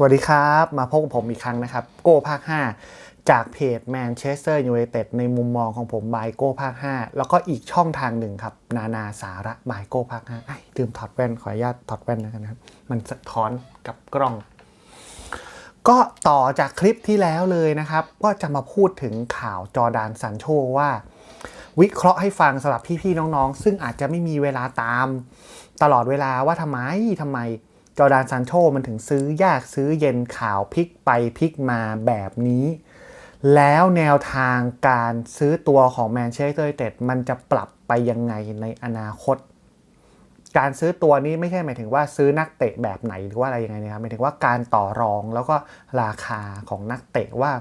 สวัสดีครับ มาพบกับผมอีกครั้งนะครับ โก้ภาค 5 จากเพจ Manchester United ในมุมมองของผมบายโก้ภาค 5 แล้วก็อีกช่องทางหนึ่งครับ นานาสาระบายโก้ภาค5ไอ้ลืมถอดแว่น ขออนุญาตถอดแว่นนะครับ มันสะท้อนกับกล้อง ก็ต่อจากคลิปที่แล้วเลยนะครับ ก็จะมาพูดถึงข่าวจอดานซันโชว่า วิเคราะห์ให้ฟังสำหรับพี่ๆน้องๆ ซึ่งอาจจะไม่มีเวลาตาม ตลอดเวลาว่าทำไมทำไม จอร์ดานซันโชมันถึงซื้อยากซื้อเย็นข่าวพลิกไปพลิกมาแบบนี้ แล้วแนวทางการซื้อตัวของแมนเชสเตอร์ยูไนเต็ดมันจะปรับไปยังไงในอนาคต การซื้อตัวนี้ไม่ใช่หมายถึงว่าซื้อนักเตะแบบไหนหรือว่าอะไรยังไงนะครับหมายถึงว่าการต่อรองแล้วก็ราคาของนักเตะว่า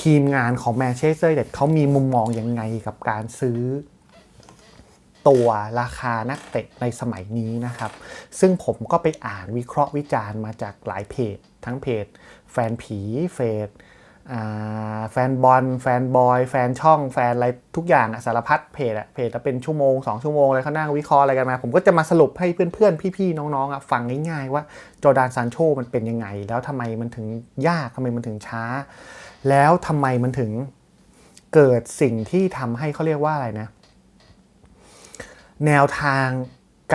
ทีมงานของแมนเชสเตอร์ยูไนเต็ดเขามีมุมมองยังไงกับการซื้อ ตัวราคานักเตะในสมัยนี้นะครับ ซึ่งผมก็ไปอ่านวิเคราะห์วิจารณ์มาจากหลายเพจ ทั้งเพจ แฟนผีเฟจแฟนบอลแฟนบอย แฟนช่องแฟนอะไรทุกอย่างอะสารพัดเพจอะเพจละเป็นชั่วโมง 2 ชั่วโมงเลยเขานั่งวิเคราะห์อะไรกันมา ผมก็จะมาสรุปให้เพื่อนๆ พี่ๆ น้องๆอะฟังง่ายๆ ว่าจอร์ดานซานโชมันเป็นยังไง แล้วทำไมมันถึงยากทำไมมันถึงช้า แล้วทำไมมันถึงเกิดสิ่งที่ทำให้เขาเรียกว่าอะไรนะ แนวทาง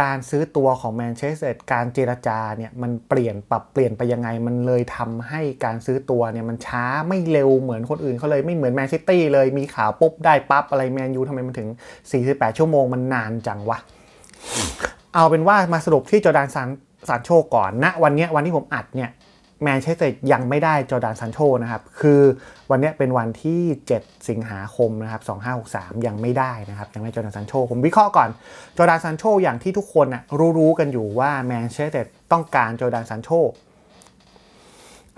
การซื้อตัวของแมนเชสเตอร์การเจรจาเนี่ยมันเปลี่ยนปรับเปลี่ยนไปยังไง มันเลยทำให้การซื้อตัวเนี่ยมันช้าไม่เร็วเหมือนคนอื่นเขาเลยไม่เหมือนแมนซิตี้เลยมีข่าวปุ๊บได้ปั๊บอะไรแมนยูทำไมมันถึง 48 ชั่วโมงมันนานจังวะ เอาเป็นว่ามาสรุปที่จอร์แดนซานซานโชก่อนณวันนี้วันที่ผมอัดเนี่ย แมนเชสเตอร์ยังไม่ได้จอร์แดนซานโชนะครับ คือวันนี้เป็นวันที่ 7 สิงหาคมนะครับ2563 ยังไม่ได้นะครับ ยังไม่จอร์แดนซานโชผมวิเคราะห์ก่อน จอร์แดนซานโชอย่างที่ทุกคนนะรู้ๆกันอยู่ว่าแมนเชสเตอร์ต้องการจอร์แดนซานโช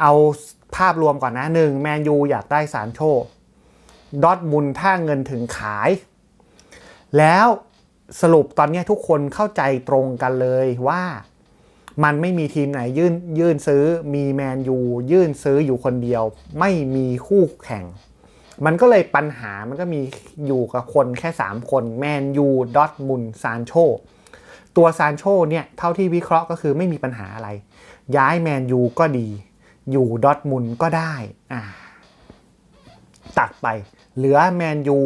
เอาภาพรวมก่อนนะหนึ่งแมนยูอยากได้ซานโชดอทมุนถ้าเงินถึงขาย แล้วสรุปตอนนี้ทุกคนเข้าใจตรงกันเลยว่า มันไม่มีทีมไหนยื่นยื่นซื้อมีแมนยูยื่นซื้ออยู่คนเดียว ไม่มีคู่แข่ง มันก็เลยปัญหามันก็มีอยู่กับคนแค่ 3 คนแมนยูดอทมุนซานโชตัวซานโชเนี่ยเท่าที่วิเคราะห์ก็คือไม่มีปัญหาอะไร ย้ายแมนยูก็ดี อยู่ดอทมุนก็ได้อ่าตัดไป เหลือแมนยู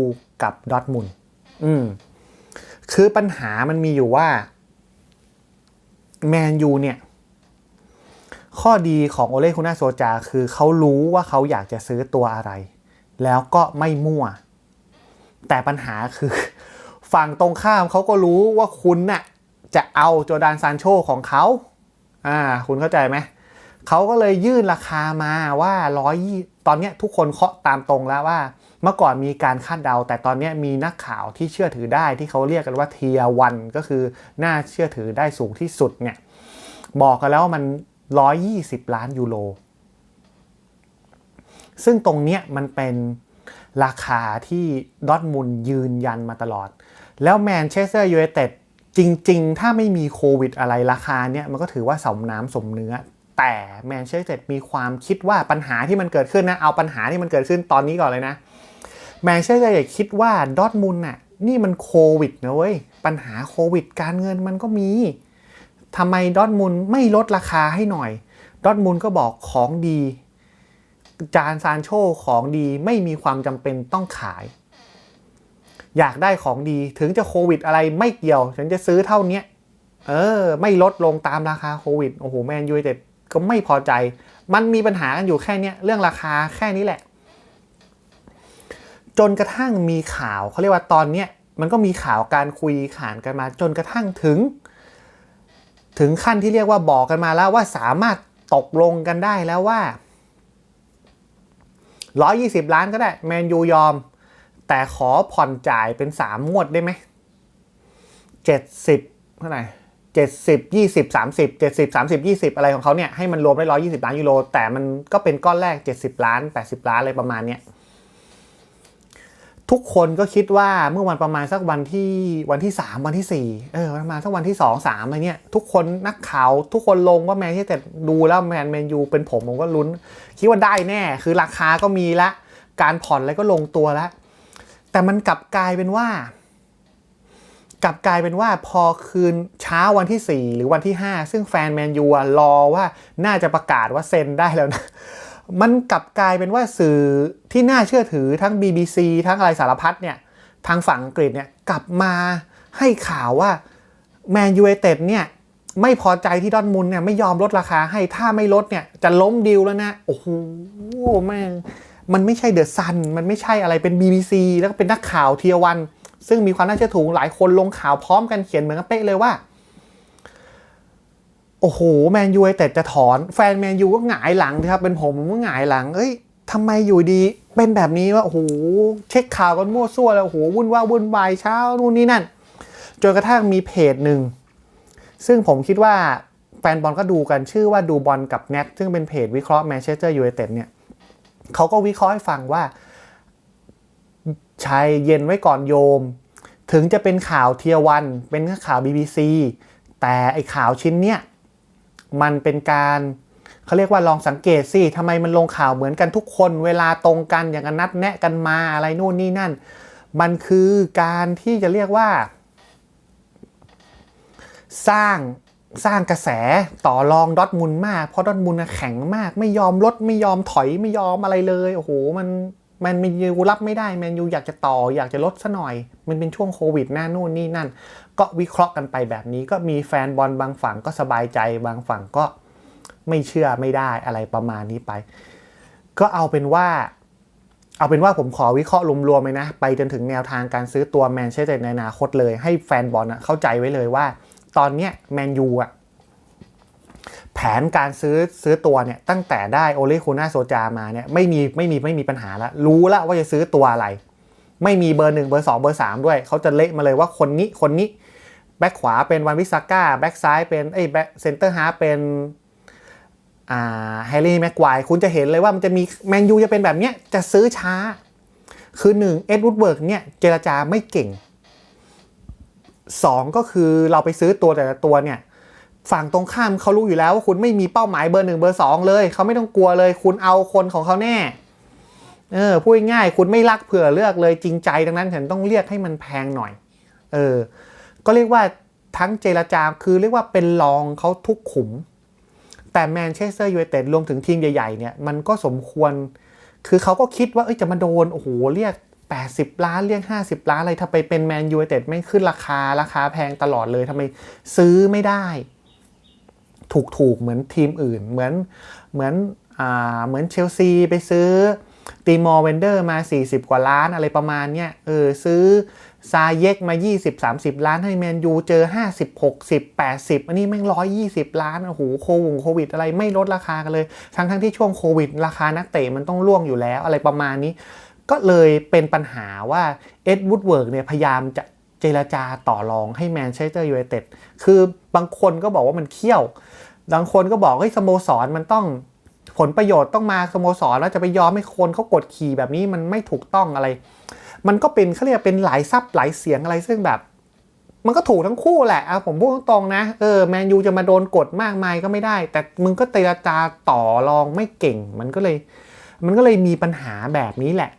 กับดอทมุนอืมคือปัญหามันมีอยู่ว่า แมนยูเนี่ย ข้อดีของโอเล่คุน่าโซจาคือเขารู้ว่าเขาอยากจะซื้อตัวอะไร แล้วก็ไม่มั่ว แต่ปัญหาคือ ฝั่งตรงข้ามเขาก็รู้ว่าคุณน่ะจะเอาโจดานซานโชของเขา อ่า คุณเข้าใจไหม เขาก็เลยยื่นราคามาว่าร้อยตอนเนี้ยทุกคนเคาะตามตรงแล้วว่า เมื่อก่อนมีการคาดเดา แต่ตอนนี้มีนักข่าวที่เชื่อถือได้ที่เขาเรียกกันว่าเทียวันก็คือน่าเชื่อถือได้สูงที่สุดเนี่ยบอกกันแล้วว่ามัน 120 ล้านยูโรซึ่งตรงเนี้ยมันเป็นราคาที่ดอทมุนยืนยันมาตลอด แล้วแมนเชสเตอร์ยูไนเต็ดจริง ๆ ถ้าไม่มีโควิดอะไรราคาเนี้ยมันก็ถือว่าสมน้ำสมเนื้อ แต่แมนเชสเตอร์มีความคิดว่าปัญหาที่มันเกิดขึ้นนะ เอาปัญหาที่มันเกิดขึ้นตอนนี้ก่อนเลยนะ แมนเชสเตอร์อยาคิดว่าดอทมุนน่ะนี่มันโควิดนะเว้ย ปัญหาโควิด การเงินมันก็มีทำไมดอทมุนไม่ลดราคาให้หน่อย ดอทมุนก็บอกของดี จานซานโชของดีไม่มีความจำเป็นต้องขาย อยากได้ของดีถึงจะโควิดอะไรไม่เกี่ยว ฉันจะซื้อเท่านี้เออ ไม่ลดลงตามราคาโควิด โอ้โห แมนยูไนเต็ดก็ไม่พอใจ มันมีปัญหากันอยู่แค่นี้เรื่องราคาแค่นี้แหละ จนกระทั่งมีข่าวเขาเรียกว่าตอนเนี้ยมันก็มีข่าวการคุยขานกันมาจนกระทั่งถึง ถึงขั้นที่เรียกว่าบอกกันมาแล้วว่าสามารถตกลงกันได้แล้วว่า 120 ล้านก็ได้แมนยูยอม แต่ขอผ่อนจ่ายเป็น 3 งวดได้ไหม 70เท่าไหร่70 20 30 70 30 20 อะไรของเขาเนี่ยให้มันรวมได้ 120 ล้านยูโรแต่มันก็เป็นก้อนแรก 70 ล้าน 80 ล้านอะไรประมาณเนี้ย ทุกคนก็คิดว่าเมื่อวันประมาณสักวันที่วันที่ 3 วันที่ 4 เออประมาณสักวันที่ 2 3อะไรเนี่ยทุกคนนักข่าวทุกคนลงว่าแมนที่แต่ดูแล้วแมนแมนยูเป็นผมผมก็ลุ้น คิดว่าได้แน่ คือราคาก็มีละ การผ่อนอะไรก็ลงตัวแล้ว แต่มันกลับกลายเป็นว่า กลับกลายเป็นว่าพอคืนเช้าวันที่ 4 หรือวันที่ 5 ซึ่งแฟนแมนยูรอว่าน่าจะประกาศว่าเซ็นได้แล้วนะ มันกลับกลายเป็นว่าสื่อที่น่าเชื่อถือทั้ง BBC ทั้งอะไรสารพัดเนี่ยทางฝั่งอังกฤษเนี่ยกลับมาให้ข่าวว่าแมนยูไอเต็ดเนี่ยไม่พอใจที่ดอร์ทมุนด์เนี่ยไม่ยอมลดราคาให้ถ้าไม่ลดเนี่ยจะล้มดีลแล้วนะ โอ้โหแม่งมันไม่ใช่เดอะซันมันไม่ใช่อะไรเป็น BBC แล้วก็เป็นนักข่าวเทียวัน ซึ่งมีความน่าเชื่อถือหลายคนลงข่าวพร้อมกันเขียนเหมือนกันเป๊ะเลยว่า โอ้โหแมนยูไอเต็ดจะถอนแฟนแมนยูก็หงายหลังนะครับ เป็นผมผมก็หงายหลัง เอ้ยทำไมอยู่ดีเป็นแบบนี้ว่าโอ้โหเช็คข่าวกันมั่วซั่วแล้วโอ้โหวุ่นว่าวุ่นวายเช้านู่นนี่นั่นจนกระทั่งมีเพจหนึ่งซึ่งผมคิดว่าแฟนบอลก็ดูกันชื่อว่าดูบอลกับแน็ซึ่งเป็นเพจวิเคราะห์แมนเชสเตอร์ยูไนเต็ดเนี่ยเขาก็วิเคราะห์ให้ฟังว่าชายเย็นไว้ก่อนโยม ถึงจะเป็นข่าวเทียวัน เป็นข่าว BBC แต่ไอข่าวชิ้นเนี้ย มันเป็นการเขาเรียกว่าลองสังเกตสิทำไมมันลงข่าวเหมือนกันทุกคน เวลาตรงกันอย่างกันนัดแนะกันมาอะไรนู่นนี่นั่น มันคือการที่จะเรียกว่า สร้างสร้างกระแสต่อรองดอทมุนมาก เพราะดอทมุนแข็งมาก ไม่ยอมลดไม่ยอมถอยไม่ยอมอะไรเลยโอ้โหมันมันมนยูรับไม่ได้แมนยูอยากจะต่ออยากจะลดซะหน่อย มันเป็นช่วงโควิดหน้านู่นนี่นั่น ก็วิเคราะห์กันไปแบบนี้ ก็มีแฟนบอลบางฝั่งก็สบายใจบางฝั่งก็ไม่เชื่อไม่ได้อะไรประมาณนี้ไป ก็เอาเป็นว่า เอาเป็นว่าผมขอวิเคราะห์รวมๆเลยนะ ไปจนถึงแนวทางการซื้อตัวแมนเชสเตอร์ในอนาคตเลย ให้แฟนบอลเข้าใจไว้เลยว่า ตอนเนี้ยแมนยูอะแผนการซื้อซื้อตัวเนี่ยตั้งแต่ได้โอเลคูน่าโซจามาเนี่ยไม่มีไม่มีไม่มีปัญหาแล้วรู้แล้วว่าจะซื้อตัวอะไร ไม่มีเบอร์หนึ่งเบอร์สองเบอร์สามด้วย เขาจะเละมาเลยว่าคนนี้คนนี้ แบ็คขวาเป็นวันวิสาก้าแบ็คซ้ายเป็นเอ้แบ็คเซนเตอร์ฮาร์เป็นอ่าแฮร์รี่แม็กควายคุณจะเห็นเลยว่ามันจะมีแมนยูจะเป็นแบบเนี้ยจะซื้อช้า คือหนึ่งเอ็ดวูดเบิร์กเนี่ยเจรจาไม่เก่งสองก็คือเราไปซื้อตัวแต่ละตัวเนี่ยฝั่งตรงข้ามเขารู้อยู่แล้วว่าคุณไม่มีเป้าหมายเบอร์หนึ่งเบอร์สองเลยเขาไม่ต้องกลัวเลย คุณเอาคนของเขาแน่เออพูดง่ายคุณไม่รักเผื่อเลือกเลยจริงใจดังนั้นฉันต้องเรียกให้มันแพงหน่อย เออ ก็เรียกว่าทั้งเจรจาคือเรียกว่าเป็นรองเขาทุกขุม แต่แมนเชสเตอร์ยูไนเต็ดรวมถึงทีมใหญ่ๆเนี่ยมันก็สมควร คือเขาก็คิดว่าเอ้ยจะมาโดนโอ้โหเรียก 80 ล้านเรียก 50 ล้านอะไรถ้าไปเป็นแมนยูไนเต็ดไม่ขึ้นราคาราคาแพงตลอดเลยทำไมซื้อไม่ได้ ถูกถูกๆเหมือนทีมอื่นเหมือนเหมือนอ่าเหมือนเชลซีไปซื้อ ตีมอร์เวนเดอร์มา 40 กว่าล้านอะไรประมาณเนี้ยเออซื้อซาเยกมา 20-30 ล้านให้แมนยูเจอ 50 60 80 อันนี้แม่ง 120 ล้านโอ้โหโควงโควิด อะไรไม่ลดราคากันเลย ทั้งทั้งที่ช่วงโควิด ราคานักเตะมันต้องล่วงอยู่แล้วอะไรประมาณนี้ ก็เลยเป็นปัญหาว่าเอ็ดวูดเวิร์กเนี่ยพยายามจะเจรจาต่อรองให้แมนเชสเตอร์ยูไนเต็ดคือบางคนก็บอกว่ามันเคี่ยว บางคนก็บอกเฮ้ยสโมสรมันต้อง ผลประโยชน์ต้องมาสโมสรแล้วจะไปยอมให้คนเขากดขี่แบบนี้มันไม่ถูกต้องอะไร มันก็เป็นเขาเรียกเป็นหลายซับหลายเสียงอะไรซึ่งแบบ มันก็ถูกทั้งคู่แหละเอาผมพูดตรงๆนะเออแมนยูจะมาโดนกดมากมายก็ไม่ได้ แต่มึงก็เจรจาต่อรองไม่เก่ง มันก็เลย มันก็เลยมีปัญหาแบบนี้แหละ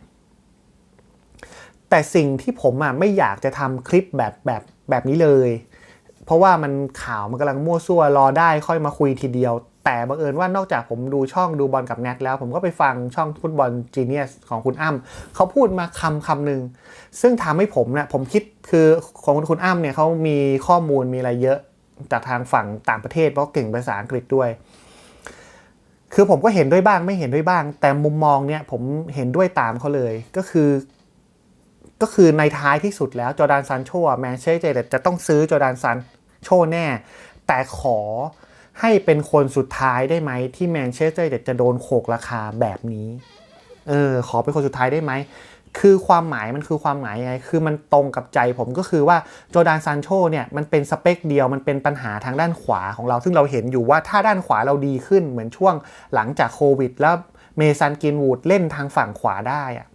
แต่สิ่งที่ผมอะไม่อยากจะทำคลิปแบบแบบแบบนี้เลย เพราะว่ามันข่าวมันกำลังมั่วซั่วรอได้ค่อยมาคุยทีเดียว แต่บังเอิญว่านอกจากผมดูช่องดูบอลกับแนทแล้ว ผมก็ไปฟังช่องฟุตบอลจีเนียสของคุณอ้ำเขาพูดมาคำคำหนึ่งซึ่งทำให้ผมเนะผมคิดคือของคุณอ้ำเนี่ยเขามีข้อมูลมีอะไรเยอะจากทางฝั่งต่างประเทศเพราะเก่งภาษาอังกฤษด้วย คือผมก็เห็นด้วยบ้างไม่เห็นด้วยบ้าง แต่มุมมองเนี่ยผมเห็นด้วยตามเขาเลยก็คือ ก็คือในท้ายที่สุดแล้วจอร์แดนซันโชแมนเชสเตอร์จะต้องซื้อจอร์แดนซันโชแน่ แต่ขอ ให้เป็นคนสุดท้ายได้ไหมที่แมนเชสเตอร์จะโดนโขกราคาแบบนี้ เออ ขอเป็นคนสุดท้ายได้ไหม คือความหมายมันคือความหมายไง คือมันตรงกับใจผมก็คือว่าโจดานซานโชเนี่ยมันเป็นสเปคเดียวมันเป็นปัญหาทางด้านขวาของเรา ซึ่งเราเห็นอยู่ว่าถ้าด้านขวาเราดีขึ้นเหมือนช่วงหลังจากโควิด แล้วเมซันกินวูดเล่นทางฝั่งขวาได้อะ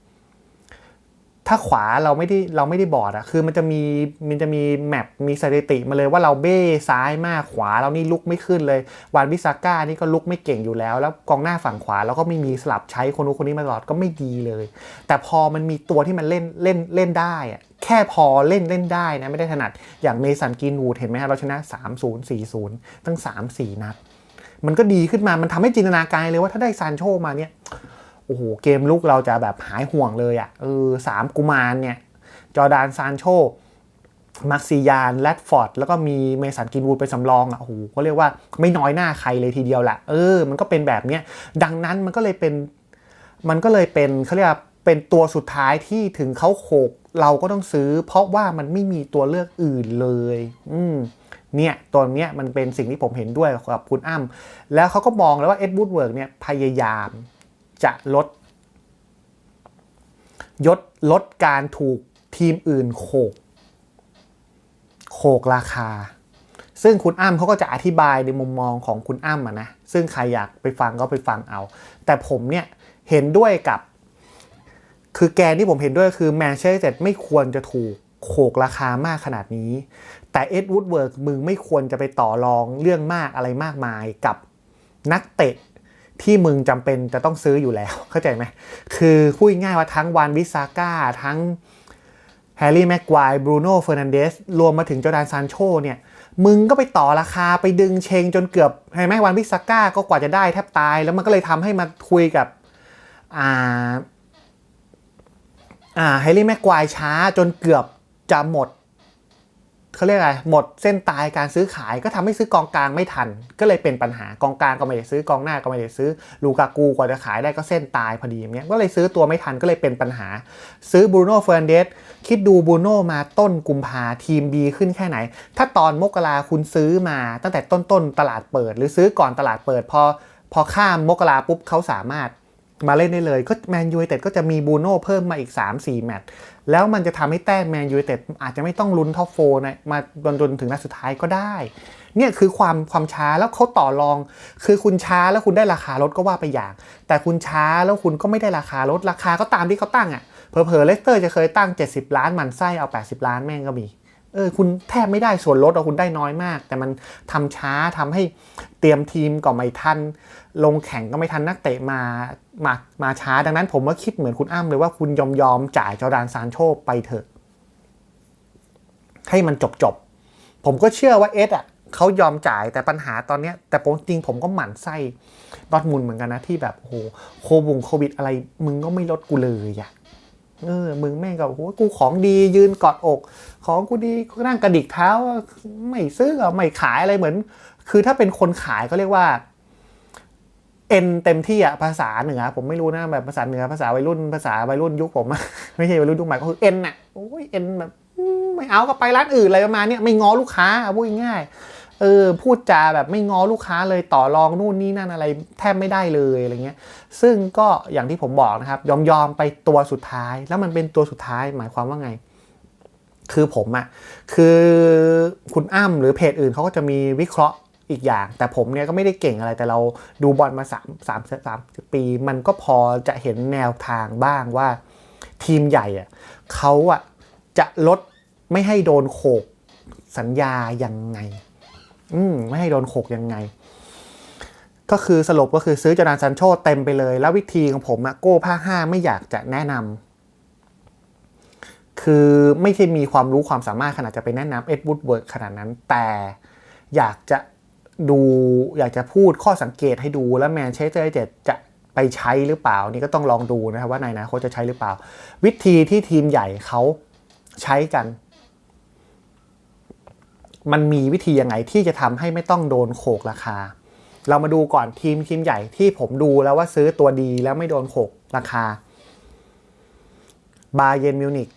ถ้าขวาเราไม่ได้เราไม่ได้บอดอะคือมันจะมีมันจะมีแมปมีสถิติมาเลยว่าเราเบ้ซ้ายมากขวาเรานี่ลุกไม่ขึ้นเลย วานวิซาก้านี่ก็ลุกไม่เก่งอยู่แล้ว แล้วกองหน้าฝั่งขวาเราก็ไม่มีสลับใช้คนนู้นคนนี้มาตลอดก็ไม่ดีเลย แต่พอมันมีตัวที่มันเล่นเล่นเล่นได้อะแค่พอเล่นเล่นได้นะไม่ได้ถนัดอย่างเมสันกินวูดเห็นไหมฮะเราชนะ 3-0 4-0 ตั้ง 3-4 นัดมันก็ดีขึ้นมามันทำให้จินตนาการเลยว่าถ้าได้ซานโชมาเนี่ย โอ้โหเกมลุกเราจะแบบหายห่วงเลยอะ่ะเออสามกุมารเนี่ย จอร์ดานซานโชมักซิยานแรดฟอร์ดแล้วก็มีเมสันกินวูดเป็นสำรองอะ่ะโอ้โหก็เรียกว่าไม่น้อยหน้าใครเลยทีเดียวแหละเออ มันก็เป็นแบบเนี้ยดังนั้นมันก็เลยเป็นมันก็เลยเป็นเขาเรียกว่าเป็นตัวสุดท้ายที่ถึงเขาโขกเราก็ต้องซื้อ เพราะว่ามันไม่มีตัวเลือกอื่นเลย อืมเนี่ยตัวเนี้ยมันเป็นสิ่งที่ผมเห็นด้วยกับคุณอ้ำแล้วเขาก็มองแล้วว่าเอ็ดวูดเวิร์กเนี่ยพยายาม จะลดยดลดการถูกทีมอื่นโขก โขกราคา ซึ่งคุณอ้ำเขาก็จะอธิบายในมุมมองของคุณอ้ำอะนะ ซึ่งใครอยากไปฟังก็ไปฟังเอา แต่ผมเนี่ยเห็นด้วยกับ คือแกนที่ผมเห็นด้วยคือแมนเชสเตอร์ไม่ควรจะถูกโขกราคามากขนาดนี้ แต่เอ็ดวูดเวิร์กมึงไม่ควรจะไปต่อรองเรื่องมากอะไรมากมายกับนักเตะ ที่มึงจำเป็นจะต้องซื้ออยู่แล้ว เข้าใจไหมคือพูดง่ายว่าทั้งวานวิซาก้าทั้งแฮร์รี่แม็กควายบรูโน่เฟอร์นันเดสรวมมาถึงจอร์แดนซานโชเนี่ย มึงก็ไปต่อราคาไปดึงเชงจนเกือบเห็นไหมวานวิซาก้าก็กว่าจะได้แทบตาย แล้วมันก็เลยทำให้มาคุยกับอ่าอ่าแฮร์รี่แม็กควายช้าจนเกือบจะหมด เขาเรียกอะไรหมดเส้นตายการซื้อขายก็ทำให้ซื้อกองกลางไม่ทัน ก็เลยเป็นปัญหากองกลางก็ไม่ได้ซื้อกองหน้าก็ไม่ได้ซื้อลูกากูกว่าจะขายได้ก็เส้นตายพอดีอย่างเงี้ยก็เลยซื้อตัวไม่ทันก็เลยเป็นปัญหา ซื้อบรูโน่เฟอร์นเดสคิดดูบรูโน่มาต้นกุมภาทีมดีขึ้นแค่ไหน ถ้าตอนมกราคุณซื้อมาตั้งแต่ต้นๆตลาดเปิด หรือซื้อก่อนตลาดเปิดพอพอข้ามมกราปุ๊บเขาสามารถ มาเล่นได้เลย ก็แมนยูไนเต็ดก็จะมีบูโน่เพิ่มมาอีก 3-4 แมตช์แล้วมันจะทำให้แต้มแมนยูไนเต็ดอาจจะไม่ต้องลุ้นท็อปโฟนะมาจนจนถึงนัดสุดท้ายก็ได้ เนี่ยคือความความช้าแล้วเขาต่อรอง คือคุณช้าแล้วคุณได้ราคาลดก็ว่าไปอย่าง แต่คุณช้าแล้วคุณก็ไม่ได้ราคาลดราคาก็ตามที่เขาตั้งอะ่ะเผลอๆเลสเตอร์จะเคยตั้ง 70 ล้านมันไส้เอา 80 ล้านแม่งก็มี เออคุณแทบไม่ได้ส่วนลดอะคุณได้น้อยมาก แต่มันทำช้าทำให้เตรียมทีมก็ไม่ทัน ลงแข่งก็ไม่ทันนักเตะมามามาช้าดังนั้นผมว่าคิดเหมือนคุณอ้ำเลยว่าคุณยอมยอมจ่ายจอร์ดานซานโชไปเถอะ ให้มันจบจบผมก็เชื่อว่าเอสอะเขายอมจ่ายแต่ปัญหาตอนเนี้ย แต่ผมจริงผมก็หมั่นไส้ดอทมุนเหมือนกันนะที่แบบโอ้โหโควิดอะไร มึงก็ไม่ลดกูเลยอะ เออมึงแม่งก็โอ้โหกูของดียืนกอดอก ของกูดีก็นั่งกระดิกเท้าไม่ซื้อไม่ขายอะไรเหมือน คือถ้าเป็นคนขายก็เรียกว่าเอ็นเต็มที่อะภาษาเหนือผมไม่รู้นะแบบภาษาเหนือภาษาวัยรุ่นภาษาวัยรุ่นยุคผม ไม่ใช่วัยรุ่นยุคใหม่ก็คือเอ็นอะโอ้ยเอ็นแบบไม่เอาก็ไปร้านอื่นอะไรประมาณนี้ไม่ง้อลูกค้าอะพูดง่าย เออพูดจาแบบไม่ง้อลูกค้าเลยต่อรองนู่นนี่นั่นอะไรแทบไม่ได้เลยอะไรเงี้ย ซึ่งก็อย่างที่ผมบอกนะครับ ยอมยอมไปตัวสุดท้าย แล้วมันเป็นตัวสุดท้ายหมายความว่าไง คือผมอะคือคุณอ้ำหรือเพจอื่นเขาก็จะมีวิเคราะห์อีกอย่าง แต่ผมเนี่ยก็ไม่ได้เก่งอะไรแต่เราดูบอลมา3 3 3ปี มันก็พอจะเห็นแนวทางบ้างว่า ทีมใหญ่อะเขาอะจะลดไม่ให้โดนโขกสัญญายังไง อืมไม่ให้โดนโขกยังไง ก็คือสรุปก็คือซื้อจอร์แดนซันโชเต็มไปเลย แล้ววิธีของผมอะโก้ภาห้าไม่อยากจะแนะนำคือไม่ใช่มีความรู้ความสามารถขนาดจะไปแนะนำเอ็ดวูดเวิร์กขนาดนั้น แต่อยากจะดูอยากจะพูดข้อสังเกตให้ดูแล้วแมนเชสเตอร์เต็ดจะไปใช้หรือเปล่า นี่ก็ต้องลองดูนะครับว่าในอนาคตจะใช้หรือเปล่า วิธีที่ทีมใหญ่เขาใช้กัน มันมีวิธียังไงที่จะทำให้ไม่ต้องโดนโขกราคา เรามาดูก่อนทีมทีมใหญ่ที่ผมดูแล้วว่าซื้อตัวดีแล้วไม่โดนโขกราคาบาเยนมิวนิก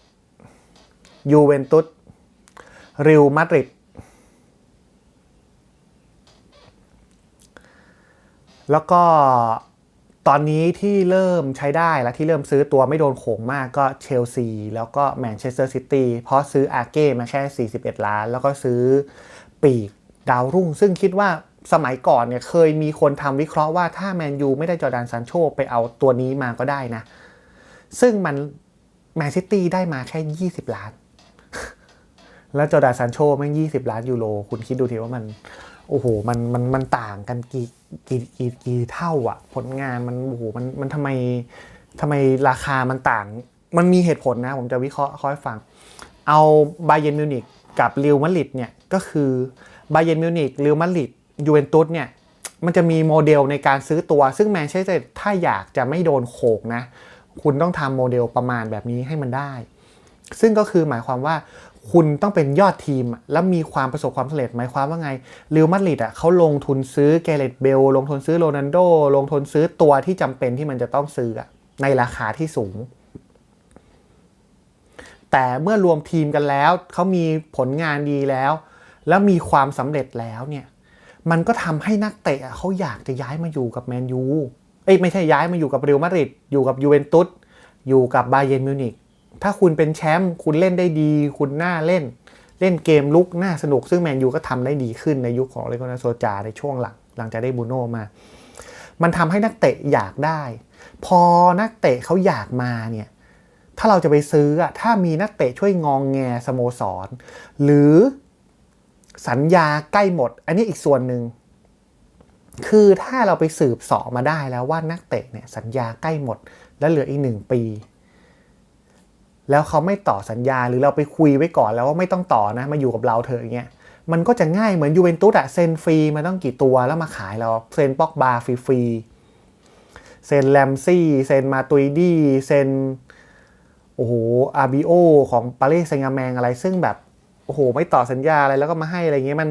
ยูเวนตุสริวมาดริดแล้วก็ ตอนนี้ที่เริ่มใช้ได้และที่เริ่มซื้อตัวไม่โดนโขงมากก็เชลซีแล้วก็แมนเชสเตอร์ซิตี้เพราะซื้ออาเก้มาแค่ 41 ล้าน แล้วก็ซื้อปีกดาวรุ่ง ซึ่งคิดว่าสมัยก่อนเนี่ยเคยมีคนทำวิเคราะห์ว่าถ้าแมนยูไม่ได้จอร์แดนซานโชไปเอาตัวนี้มาก็ได้นะ ซึ่งมันแมนซิตี้ได้มาแค่ 20 ล้าน แล้วจอร์แดนซานโชแม่ง20 ล้านยูโรคุณคิดดูทีว่ามัน โอ้โหมันมันมันต่างกันกี่ กี่กี่กี่เท่าอะผลงานมันโอ้โหมันมันทำไมทำไมราคามันต่าง มันมีเหตุผลนะ ผมจะวิเคราะห์ค่อยฟัง เอาบาเยนมิวนิกกับเรอัลมาดริดเนี่ยก็คือบาเยนมิวนิกเรอัลมาดริดยูเวนตุสเนี่ยมันจะมีโมเดลในการซื้อตัว ซึ่งแมนเชสเตอร์ถ้าอยากจะไม่โดนโขกนะ คุณต้องทำโมเดลประมาณแบบนี้ให้มันได้ ซึ่งก็คือหมายความว่า คุณต้องเป็นยอดทีม แล้วมีความประสบความสำเร็จหมายความว่าไงเรอัลมาดริดอะเขาลงทุนซื้อเกเรตเบล ลงทุนซื้อโรนัลโด ลงทุนซื้อตัวที่จำเป็นที่มันจะต้องซื้ออะในราคาที่สูง แต่เมื่อรวมทีมกันแล้วเขามีผลงานดีแล้ว แล้วมีความสำเร็จแล้วเนี่ยมันก็ทำให้นักเตะเขาอยากจะย้ายมาอยู่กับแมนยูเอ้ยไม่ใช่ย้ายมาอยู่กับเรอัลมาดริดอยู่กับยูเวนตุสอยู่กับบาเยนมิวนิก ถ้าคุณเป็นแชมป์คุณเล่นได้ดี คุณน่าเล่น เล่นเกมลุกน่าสนุก ซึ่งแมนยูก็ทำได้ดีขึ้นในยุคของเลโกนาโซจาในช่วงหลัง หลังจากได้บูโน่มา มันทำให้นักเตะอยากได้ พอนักเตะเขาอยากมาเนี่ยถ้าเราจะไปซื้ออะถ้ามีนักเตะช่วยงองแงสโมสร หรือสัญญาใกล้หมด อันนี้อีกส่วนหนึ่งคือถ้าเราไปสืบสอบมาได้แล้วว่านักเตะเนี่ยสัญญาใกล้หมด แล้วเหลืออีกหนึ่งปี แล้วเขาไม่ต่อสัญญาหรือเราไปคุยไว้ก่อนแล้วว่าไม่ต้องต่อนะมาอยู่กับเราเถอะอย่างเงี้ยมันก็จะง่ายเหมือนยูเวนตุสอะเซ็นฟรีมาต้องกี่ตัวแล้วมาขายเราเซ็นป็อกบาฟรีๆเซ็นแลมซี่เซ็นมาตุยดี้เซ็นโอ้โหอาร์บิโอของปารีสแซงต์แร์แมงอะไรซึ่งแบบโอ้โห ไม่ต่อสัญญาอะไรแล้วก็มาให้อะไรเงี้ยมัน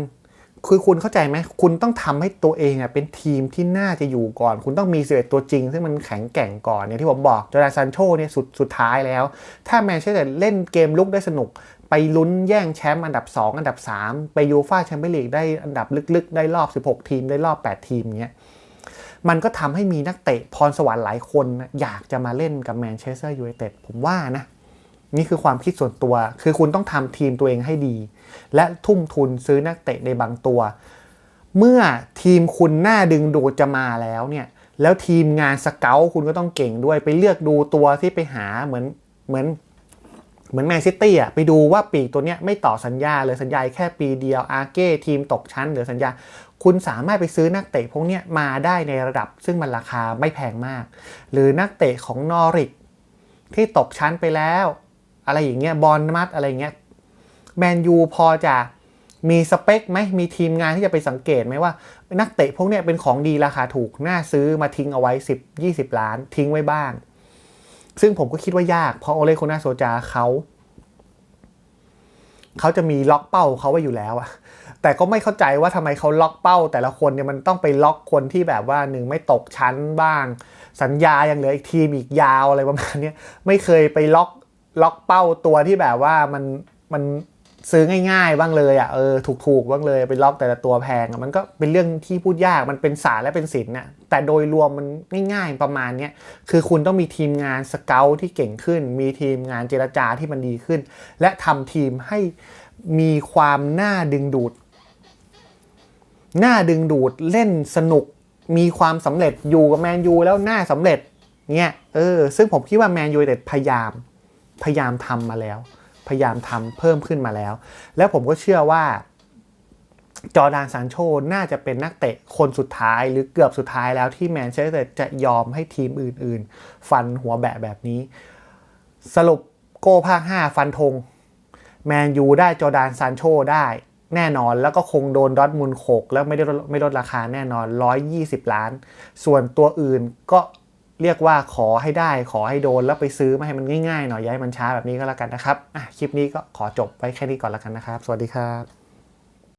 คือคุณเข้าใจไหมคุณต้องทำให้ตัวเองอะเป็นทีมที่น่าจะอยู่ก่อน คุณต้องมีสิบตัวจริง ซึ่งมันแข็งแกร่งก่อนเนี่ยที่ผมบอกจอร์แดนซานโชเนี่ยสุดสุดท้ายแล้ว ถ้าแมนเชสเตอร์เล่นเกมลุกได้สนุก ไปลุ้นแย่งแชมป์อันดับ 2 อันดับ 3 ไปยูฟ่าแชมเปี้ยนลีกได้อันดับลึกๆ ได้รอบ 16 ทีมได้รอบ 8 ทีมเงี้ยมันก็ทำให้มีนักเตะพรสวรรค์หลายคนอยากจะมาเล่นกับแมนเชสเตอร์ยูไนเต็ดผมว่านะ นี่คือความคิดส่วนตัว คือคุณต้องทำทีมตัวเองให้ดี และทุ่มทุนซื้อนักเตะในบางตัว เมื่อทีมคุณหน้าดึงดูดจะมาแล้วเนี่ยแล้วทีมงานสเกลคุณก็ต้องเก่งด้วยไปเลือกดูตัวที่ไปหาเหมือนเหมือนเหมือนแมนซิตี้อะไปดูว่าปีกตัวเนี้ยไม่ต่อสัญญาเลยสัญญาแค่ปีเดียวอาเก้ทีมตกชั้นหลือสัญญา คุณสามารถไปซื้อนักเตะพวกเนี้ยมาได้ในระดับ ซึ่งมันราคาไม่แพงมาก หรือนักเตะของนอริกที่ตกชั้นไปแล้ว อะไรอย่างเงี้ยบอลมัดอะไรเงี้ยแมนยูพอจะมีสเปคไหมมีทีมงานที่จะไปสังเกตไหมว่า นักเตะพวกเนี้ยเป็นของดีราคาถูก น่าซื้อมาทิ้งเอาไว้ 10 20 ล้าน ทิ้งไว้บ้าง ซึ่งผมก็คิดว่ายาก เพราะโอเลโคนาโซจาเขา เขาจะมีล็อกเป้าเขาไว้อยู่แล้วอะแต่ก็ไม่เข้าใจว่าทำไมเขาล็อกเป้า แต่ละคนเนี่ยมันต้องไปล็อกคนที่แบบว่าหนึ่งไม่ตกชั้นบ้าง สัญญายังเหลืออีกทีมอีกยาวอะไรประมาณนี้ไม่เคยไปล็อก ล็อกเป้าตัวที่แบบว่ามันมันซื้อง่ายๆ บ้างเลยอะเออถูกๆบ้างเลยไปล็อกแต่ละตัวแพงมันก็เป็นเรื่องที่พูดยากมันเป็นศาสตร์และเป็นศิลป์น่ะแต่โดยรวมมันง่ายๆประมาณเนี้ยคือคุณต้องมีทีมงานสเกลที่เก่งขึ้น มีทีมงานเจรจาที่มันดีขึ้น และทำทีมให้มีความน่าดึงดูดน่าดึงดูดเล่นสนุกมีความสำเร็จอยู่กับแมนยูแล้วน่าสำเร็จเนี่ยเออซึ่งผมคิดว่าแมนยูแต่พยายาม พยายามทำมาแล้ว พยายามทำเพิ่มขึ้นมาแล้ว แล้วผมก็เชื่อว่าจอร์ดานซานโชน่าจะเป็นนักเตะคนสุดท้ายหรือเกือบสุดท้ายแล้วที่แมนเชสเตอร์จะยอมให้ทีมอื่น ๆ ฟันหัวแบะแบบนี้ สรุปโก้ภาค 5 ฟันธงแมนยูได้จอร์ดานซานโชได้แน่นอนแล้วก็คงโดนดอทมุนโขกแล้วไม่ได้ลดไม่ลดราคาแน่นอน 120 ล้าน ส่วนตัวอื่นก็ เรียกว่าขอให้ได้ขอให้โดนแล้วไปซื้อมาให้มันง่ายๆหน่อยย้ายมันช้าแบบนี้ก็แล้วกันนะครับอะคลิปนี้ก็ขอจบไว้แค่นี้ก่อนแล้วกันนะครับ สวัสดีครับ